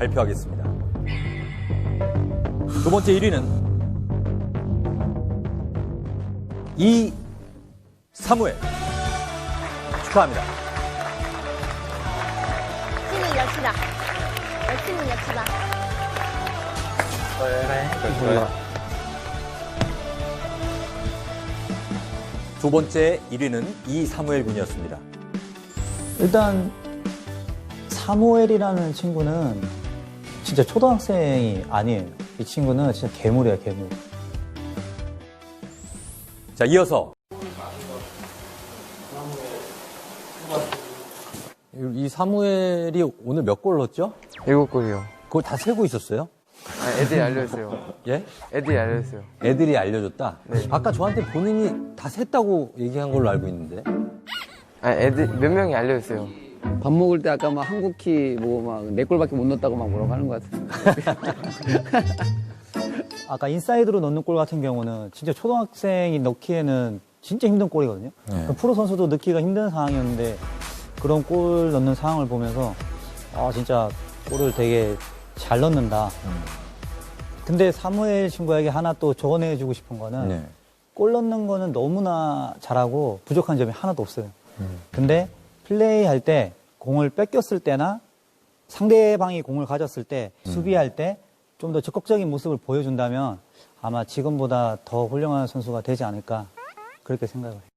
발표하겠습니다. 두 번째 1위는 이 사무엘 축하합니다. 신은 역시다. 역시는 역시다. 두 번째 1위는 이 사무엘 군이었습니다. 일단 사무엘이라는 친구는 진짜 초등학생이 아니에요. 이 친구는 진짜 괴물이야 괴물. 자, 이어서 이 사무엘이 오늘 몇 골 넣었죠? 일곱 골이요. 그걸 다 세고 있었어요? 아, 애들이 알려줬어요. 예? 애들이 알려줬어요. 애들이 알려줬다? 네. 아까 저한테 본인이 다 셌다고 얘기한 걸로 알고 있는데. 아, 애들 몇 명이 알려줬어요. 밥 먹을 때 아까 막 한국키 뭐 막 네 골밖에 못 넣었다고 막 뭐라고 하는 것 같은데. 아까 인사이드로 넣는 골 같은 경우는 진짜 초등학생이 넣기에는 진짜 힘든 골이거든요. 네. 프로 선수도 넣기가 힘든 상황이었는데 그런 골 넣는 상황을 보면서 아 진짜 골을 되게 잘 넣는다. 근데 사무엘 친구에게 하나 또 조언해주고 싶은 거는 네. 골 넣는 거는 너무나 잘하고 부족한 점이 하나도 없어요. 근데 플레이 할 때 공을 뺏겼을 때나 상대방이 공을 가졌을 때 수비할 때 좀 더 적극적인 모습을 보여준다면 아마 지금보다 더 훌륭한 선수가 되지 않을까 그렇게 생각을 해요.